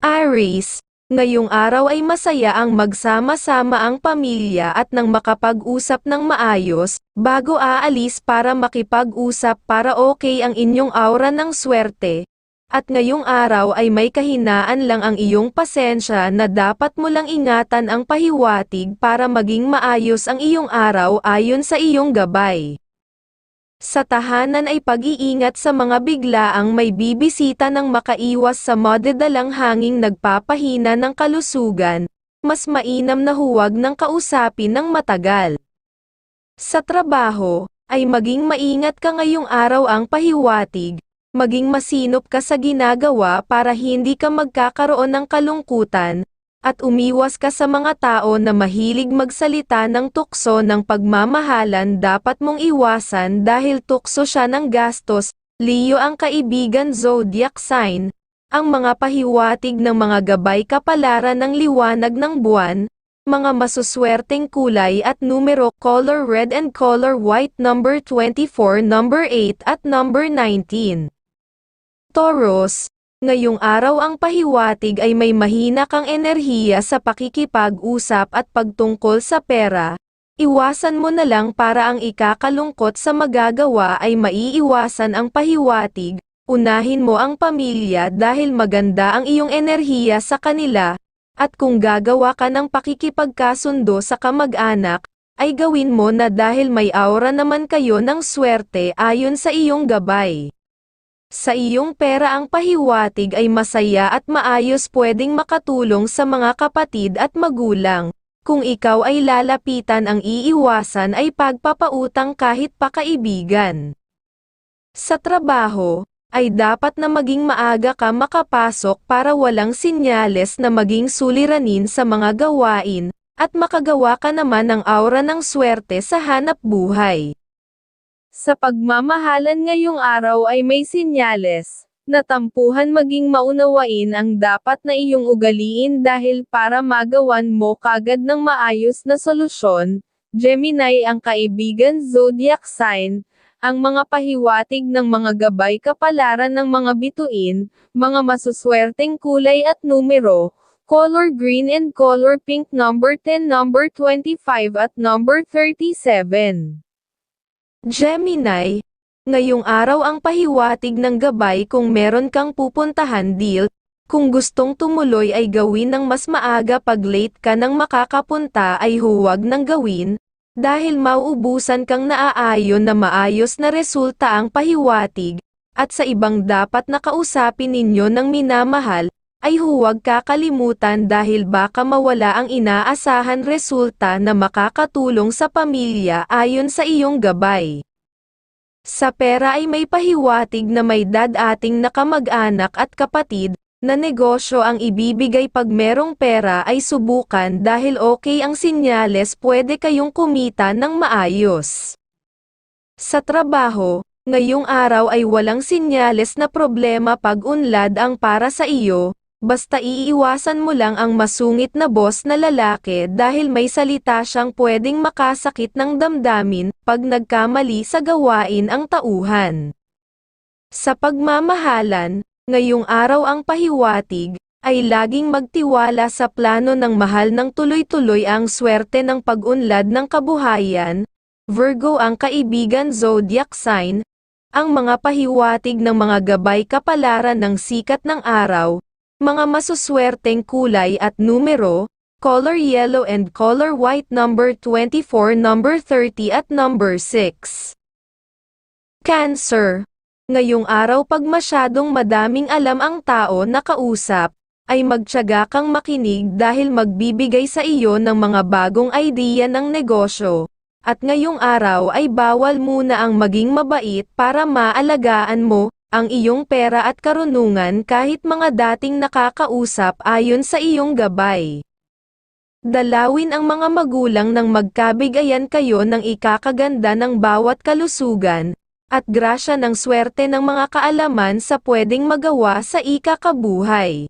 Aries, ngayong araw ay masaya ang magsama-sama ang pamilya at nang makapag-usap ng maayos, bago aalis para makipag-usap para okay ang inyong aura ng swerte. At ngayong araw ay may kahinaan lang ang iyong pasensya na dapat mo lang ingatan ang pahiwatig para maging maayos ang iyong araw ayon sa iyong gabay. Sa tahanan ay pag-iingat sa mga biglaang may bibisita ng makaiwas sa madadalang hanging nagpapahina ng kalusugan, mas mainam na huwag ng kausapin ng matagal. Sa trabaho, ay maging maingat ka ngayong araw ang pahiwatig, maging masinop ka sa ginagawa para hindi ka magkakaroon ng kalungkutan, at umiwas ka sa mga tao na mahilig magsalita ng tukso ng pagmamahalan dapat mong iwasan dahil tukso siya ng gastos, Leo ang kaibigan zodiac sign, ang mga pahiwatig ng mga gabay kapalaran ng liwanag ng buwan, mga masuswerteng kulay at numero color red and color white number 24 number 8 at number 19. Taurus, Ngayong araw ang pahiwatig ay may mahina kang enerhiya sa pakikipag-usap at pagtungkol sa pera. Iwasan mo na lang para ang ikakalungkot sa magagawa ay maiiwasan ang pahiwatig. Unahin mo ang pamilya dahil maganda ang iyong enerhiya sa kanila. At kung gagawa ka ng pakikipagkasundo sa kamag-anak, ay gawin mo na dahil may aura naman kayo ng swerte ayon sa iyong gabay. Sa iyong pera ang pahiwatig ay masaya at maayos pwedeng makatulong sa mga kapatid at magulang. Kung ikaw ay lalapitan ang iiwasan ay pagpapautang kahit pa kaibigan. Sa trabaho, ay dapat na maging maaga ka makapasok para walang sinyales na maging suliranin sa mga gawain, at makagawa ka naman ng aura ng swerte sa hanap buhay. Sa pagmamahalan ngayong araw ay may sinyales, na tampuhan maging maunawain ang dapat na iyong ugaliin dahil para magawan mo kagad ng maayos na solusyon, Gemini ang kaibigan zodiac sign, ang mga pahiwatig ng mga gabay kapalaran ng mga bituin, mga masuswerteng kulay at numero, color green and color pink number 10 number 25 at number 37. Gemini, ngayong araw ang pahiwatig ng gabay kung meron kang pupuntahan deal, kung gustong tumuloy ay gawin ng mas maaga pag late ka nang makakapunta ay huwag nang gawin, dahil mauubusan kang naaayon na maayos na resulta ang pahiwatig, at sa ibang dapat nakausapin ninyo ng minamahal, ay huwag kakalimutan dahil baka mawala ang inaasahan resulta na makakatulong sa pamilya ayon sa iyong gabay. Sa pera ay may pahiwatig na may dadating na kamag-anak at kapatid, na negosyo ang ibibigay pag merong pera ay subukan dahil okay ang sinyales pwede kayong kumita ng maayos. Sa trabaho, ngayong araw ay walang sinyales na problema pag unlad ang para sa iyo, Basta iiwasan mo lang ang masungit na boss na lalaki dahil may salita siyang pwedeng makasakit ng damdamin pag nagkamali sa gawain ang tauhan. Sa pagmamahalan, ngayong araw ang pahiwatig, ay laging magtiwala sa plano ng mahal ng tuloy-tuloy ang swerte ng pag-unlad ng kabuhayan, Virgo ang kaibigan zodiac sign, ang mga pahiwatig ng mga gabay kapalaran ng sikat ng araw, mga masuswerteng kulay at numero, color yellow and color white number 24 number 30 at number 6. Cancer. Ngayong araw pag masyadong madaming alam ang tao na kausap, ay magtyaga kang makinig dahil magbibigay sa iyo ng mga bagong idea ng negosyo. At ngayong araw ay bawal muna ang maging mabait para maalagaan mo, ang iyong pera at karunungan kahit mga dating nakakausap ayon sa iyong gabay. Dalawin ang mga magulang ng magkabigayan kayo ng ikakaganda ng bawat kalusugan, at grasya ng swerte ng mga kaalaman sa pwedeng magawa sa ikakabuhay.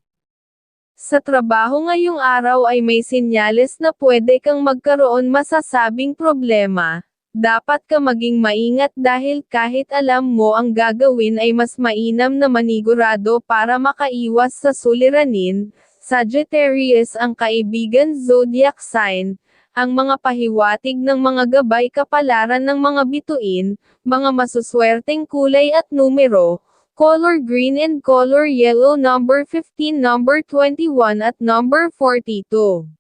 Sa trabaho ngayong araw ay may sinyales na pwede kang magkaroon masasabing problema, dapat ka maging maingat dahil kahit alam mo ang gagawin ay mas mainam na manigurado para makaiwas sa suliranin. Sagittarius ang kaibigan zodiac sign, ang mga pahiwatig ng mga gabay kapalaran ng mga bituin, mga masuswerteng kulay at numero, color green and color yellow number 15 number 21 at number 42.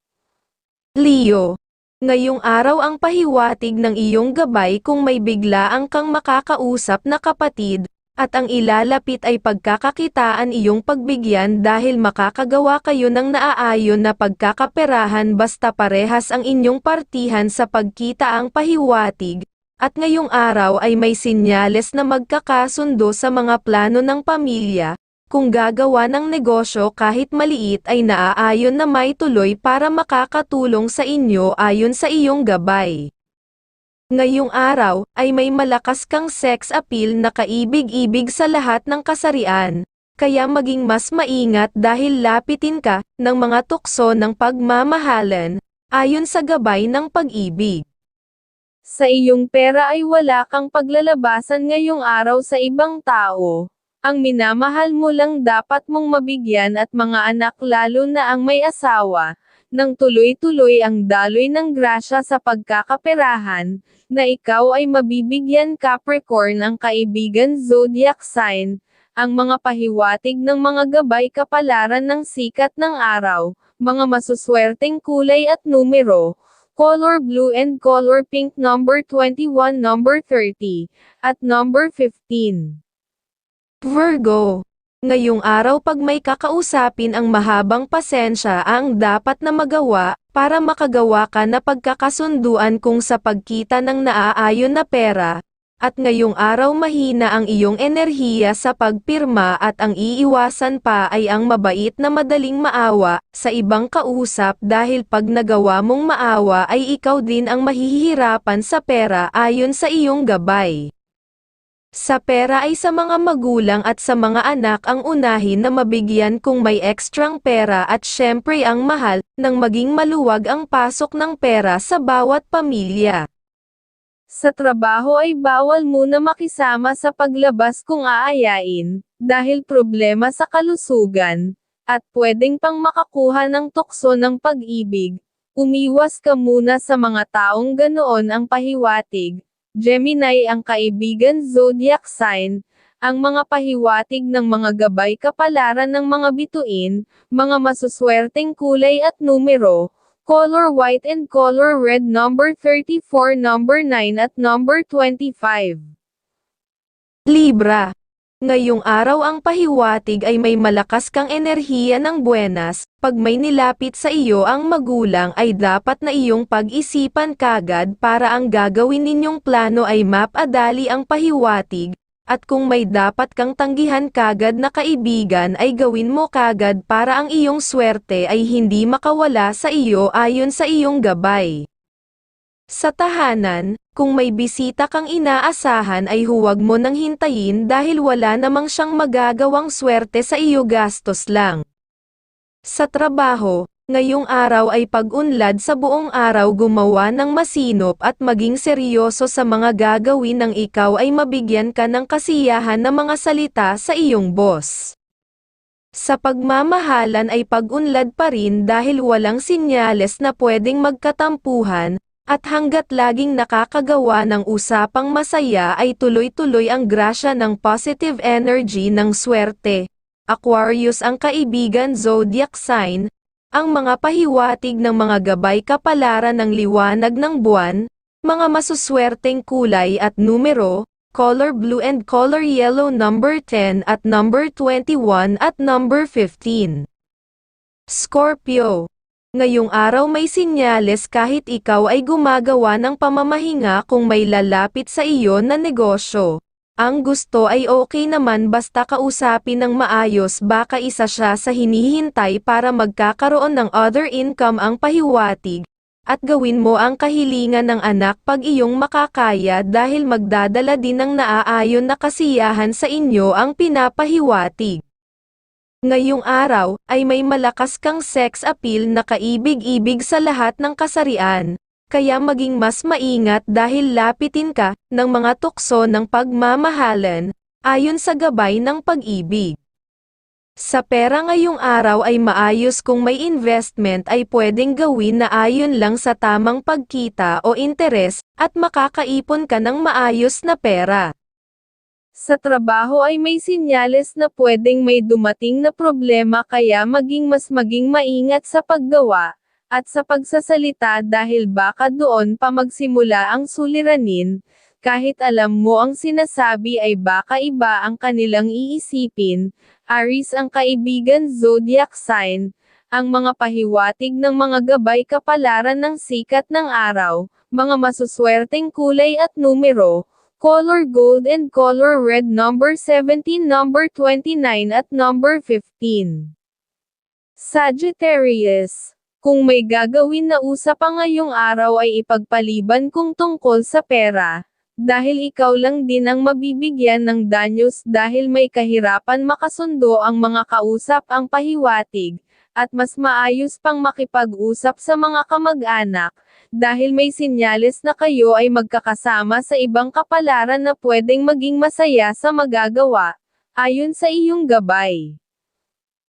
Leo. Ngayong araw ang pahiwatig ng iyong gabay kung may biglaan kang makakausap na kapatid, at ang ilalapit ay pagkakakitaan iyong pagbigyan dahil makakagawa kayo ng naaayon na pagkakaperahan basta parehas ang inyong partihan sa pagkita ang pahiwatig, at ngayong araw ay may sinyales na magkakasundo sa mga plano ng pamilya, kung gagawa ng negosyo kahit maliit ay naaayon na may tuloy para makakatulong sa inyo ayon sa iyong gabay. Ngayong araw, ay may malakas kang sex appeal na kaibig-ibig sa lahat ng kasarian, kaya maging mas maingat dahil lapitin ka ng mga tukso ng pagmamahalan, ayon sa gabay ng pag-ibig. Sa iyong pera ay wala kang paglalabasan ngayong araw sa ibang tao. Ang minamahal mo lang dapat mong mabigyan at mga anak lalo na ang may asawa, nang tuloy-tuloy ang daloy ng grasya sa pagkakaperahan, na ikaw ay mabibigyan Capricorn ang kaibigan zodiac sign, ang mga pahiwatig ng mga gabay kapalaran ng sikat ng araw, mga masuswerteng kulay at numero, color blue and color pink number 21 number 30, at number 15. Virgo. Ngayong araw pag may kakausapin ang mahabang pasensya ang dapat na magawa, para makagawa ka na pagkakasunduan kung sa pagkita ng naaayon na pera, at ngayong araw mahina ang iyong enerhiya sa pagpirma at ang iiwasan pa ay ang mabait na madaling maawa sa ibang kausap dahil pag nagawa mong maawa ay ikaw din ang mahihirapan sa pera ayon sa iyong gabay. Sa pera ay sa mga magulang at sa mga anak ang unahin na mabigyan kung may ekstrang pera at syempre ang mahal, nang maging maluwag ang pasok ng pera sa bawat pamilya. Sa trabaho ay bawal muna makisama sa paglabas kung aayain, dahil problema sa kalusugan, at pwedeng pang makakuha ng tukso ng pag-ibig. Umiwas ka muna sa mga taong ganoon ang pahiwatig, Gemini ang kaibigan zodiac sign, ang mga pahiwatig ng mga gabay kapalaran ng mga bituin, mga masuswerteng kulay at numero, color white and color red number 34 number 9 at number 25. Libra. Ngayong araw ang pahiwatig ay may malakas kang enerhiya ng buenas, pag may nilapit sa iyo ang magulang ay dapat na iyong pag-isipan kagad para ang gagawin ninyong plano ay mapadali ang pahiwatig, at kung may dapat kang tanggihan kagad na kaibigan ay gawin mo kagad para ang iyong swerte ay hindi makawala sa iyo ayon sa iyong gabay. Sa tahanan, kung may bisita kang inaasahan ay huwag mo nang hintayin dahil wala namang siyang magagawang swerte sa iyo gastos lang. Sa trabaho, ngayong araw ay pag-unlad sa buong araw gumawa ng masinop at maging seryoso sa mga gagawin ng ikaw ay mabigyan ka ng kasiyahan na mga salita sa iyong boss. Sa pagmamahalan ay pag-unlad pa rin dahil walang sinyales na pwedeng magkatampuhan, at hanggat laging nakakagawa ng usapang masaya ay tuloy-tuloy ang grasya ng positive energy ng swerte. Aquarius ang kaibigan zodiac sign, ang mga pahiwatig ng mga gabay kapalaran ng liwanag ng buwan, mga masuswerteng kulay at numero, color blue and color yellow number 10 at number 21 at number 15. Scorpio Ngayong araw may sinyales kahit ikaw ay gumagawa ng pamamahinga kung may lalapit sa iyo na negosyo. Ang gusto ay okay naman basta kausapin ng maayos baka isa siya sa hinihintay para magkakaroon ng other income ang pahiwatig. At gawin mo ang kahilingan ng anak pag iyong makakaya dahil magdadala din ng naaayon na kasiyahan sa inyo ang pinapahiwatig. Ngayong araw, ay may malakas kang sex appeal na kaibig-ibig sa lahat ng kasarian, kaya maging mas maingat dahil lapitin ka ng mga tukso ng pagmamahalan, ayon sa gabay ng pag-ibig. Sa pera ngayong araw ay maayos kung may investment ay pwedeng gawin na ayon lang sa tamang pagkita o interes, at makakaipon ka ng maayos na pera. Sa trabaho ay may sinyales na pwedeng may dumating na problema kaya maging mas maging maingat sa paggawa, at sa pagsasalita dahil baka doon pa magsimula ang suliranin, kahit alam mo ang sinasabi ay baka iba ang kanilang iisipin, Aris ang kaibigan zodiac sign, ang mga pahiwatig ng mga gabay kapalaran ng sikat ng araw, mga masuswerteng kulay at numero, color gold and color red number 17 number 29 at number 15. Sagittarius kung may gagawin na usapan ngayong araw ay ipagpaliban kung tungkol sa pera, dahil ikaw lang din ang mabibigyan ng danyos dahil may kahirapan makasundo ang mga kausap ang pahiwatig, at mas maayos pang makipag-usap sa mga kamag-anak, dahil may sinyales na kayo ay magkakasama sa ibang kapalaran na pwedeng maging masaya sa magagawa, ayon sa iyong gabay.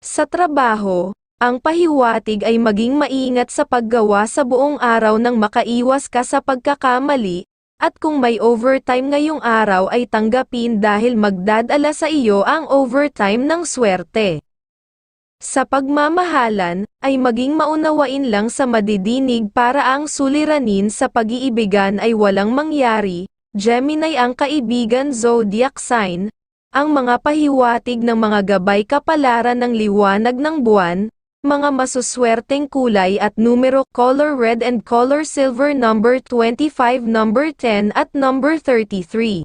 Sa trabaho, ang pahiwatig ay maging maingat sa paggawa sa buong araw nang makaiwas ka sa pagkakamali, at kung may overtime ngayong araw ay tanggapin dahil magdadala sa iyo ang overtime ng swerte. Sa pagmamahalan, ay maging maunawain lang sa madidinig para ang suliranin sa pag-iibigan ay walang mangyari, Gemini ang kaibigan zodiac sign, ang mga pahiwatig ng mga gabay kapalaran ng liwanag ng buwan, mga masuswerteng kulay at numero color red and color silver number 25 number 10 at number 33.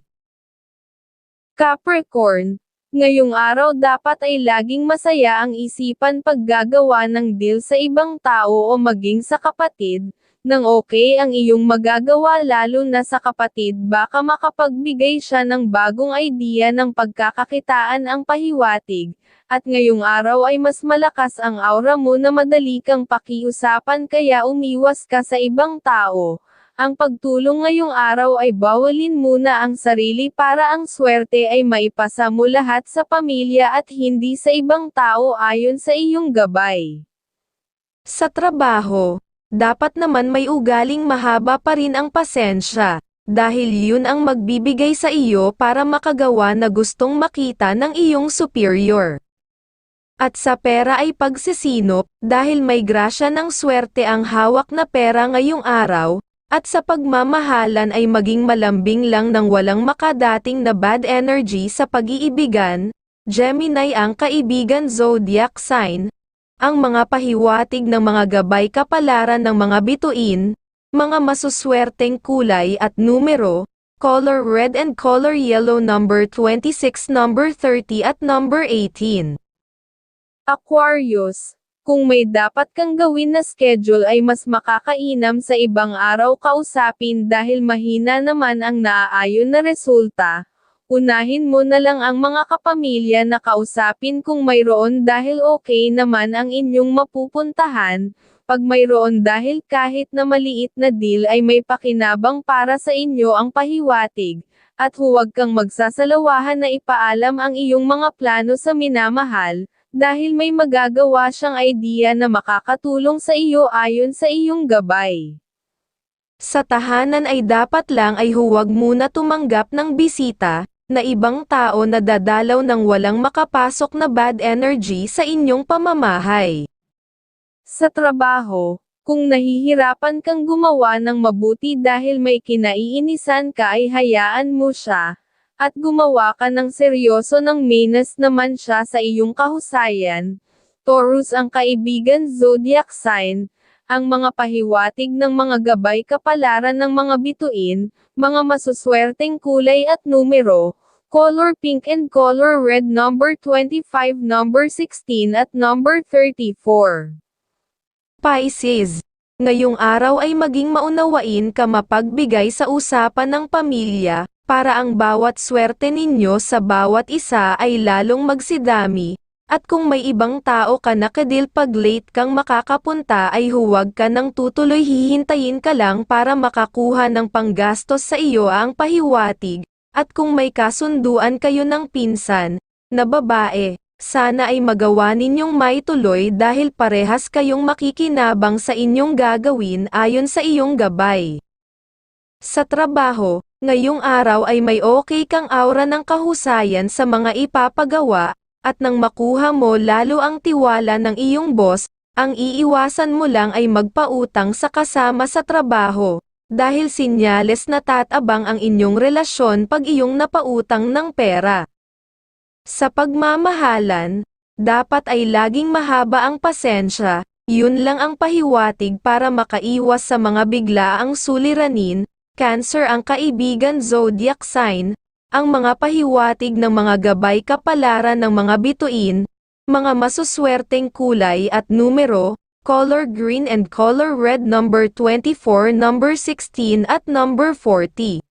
Capricorn, ngayong araw dapat ay laging masaya ang isipan paggagawa ng deal sa ibang tao o maging sa kapatid, nang okay ang iyong magagawa lalo na sa kapatid baka makapagbigay siya ng bagong idea ng pagkakakitaan ang pahiwatig, at ngayong araw ay mas malakas ang aura mo na madali kang pakiusapan kaya umiwas ka sa ibang tao. Ang pagtulong ngayong araw ay bawalin muna ang sarili para ang swerte ay maipasa mo lahat sa pamilya at hindi sa ibang tao ayon sa iyong gabay. Sa trabaho, dapat naman may ugaling mahaba pa rin ang pasensya, dahil yun ang magbibigay sa iyo para makagawa na gustong makita ng iyong superior. At sa pera ay pagsisinop, dahil may grasya ng swerte ang hawak na pera ngayong araw, at sa pagmamahalan ay maging malambing lang ng walang makadating na bad energy sa pag-iibigan, Gemini ang kaibigan zodiac sign, ang mga pahiwatig ng mga gabay kapalaran ng mga bituin, mga masuswerteng kulay at numero, color red and color yellow number 26 number 30 at number 18. Aquarius, kung may dapat kang gawin na schedule ay mas makakainam sa ibang araw kausapin dahil mahina naman ang naaayon na resulta. Unahin mo na lang ang mga kapamilya na kausapin kung mayroon dahil okay naman ang inyong mapupuntahan, pag mayroon dahil kahit na maliit na deal ay may pakinabang para sa inyo ang pahiwatig, at huwag kang magsasalawahan na ipaalam ang iyong mga plano sa minamahal, dahil may magagawa siyang idea na makakatulong sa iyo ayon sa iyong gabay. Sa tahanan ay dapat lang ay huwag muna tumanggap ng bisita, na ibang tao na dadalaw ng walang makapasok na bad energy sa inyong pamamahay. Sa trabaho, kung nahihirapan kang gumawa ng mabuti dahil may kinaiinisan ka ay hayaan mo siya, at gumawa ka ng seryoso ng menas naman siya sa iyong kahusayan. Taurus ang kaibigan zodiac sign, ang mga pahiwatig ng mga gabay kapalaran ng mga bituin, mga masuswerteng kulay at numero, color pink and color red number 25 number 16 at number 34. Pisces, ngayong araw ay maging maunawain ka mapagbigay sa usapan ng pamilya, para ang bawat swerte ninyo sa bawat isa ay lalong magsidami, At kung may ibang tao ka na kadil pag late kang makakapunta ay huwag ka nang tutuloy hihintayin ka lang para makakuha ng panggastos sa iyo ang pahiwatig, at kung may kasunduan kayo ng pinsan, na babae, sana ay magawa ninyong maituloy dahil parehas kayong makikinabang sa inyong gagawin ayon sa iyong gabay. Sa trabaho, ngayong araw ay may okay kang aura ng kahusayan sa mga ipapagawa, at nang makuha mo lalo ang tiwala ng iyong boss, ang iiwasan mo lang ay magpautang sa kasama sa trabaho, dahil sinyales na tatabang ang inyong relasyon pag iyong napautang ng pera. Sa pagmamahalan, dapat ay laging mahaba ang pasensya, yun lang ang pahiwatig para makaiwas sa mga biglaang suliranin, Cancer ang kaibigan zodiac sign, ang mga pahiwatig ng mga gabay kapalaran ng mga bituin, mga masuswerteng kulay at numero, color green and color red number 24 number 16 at number 40.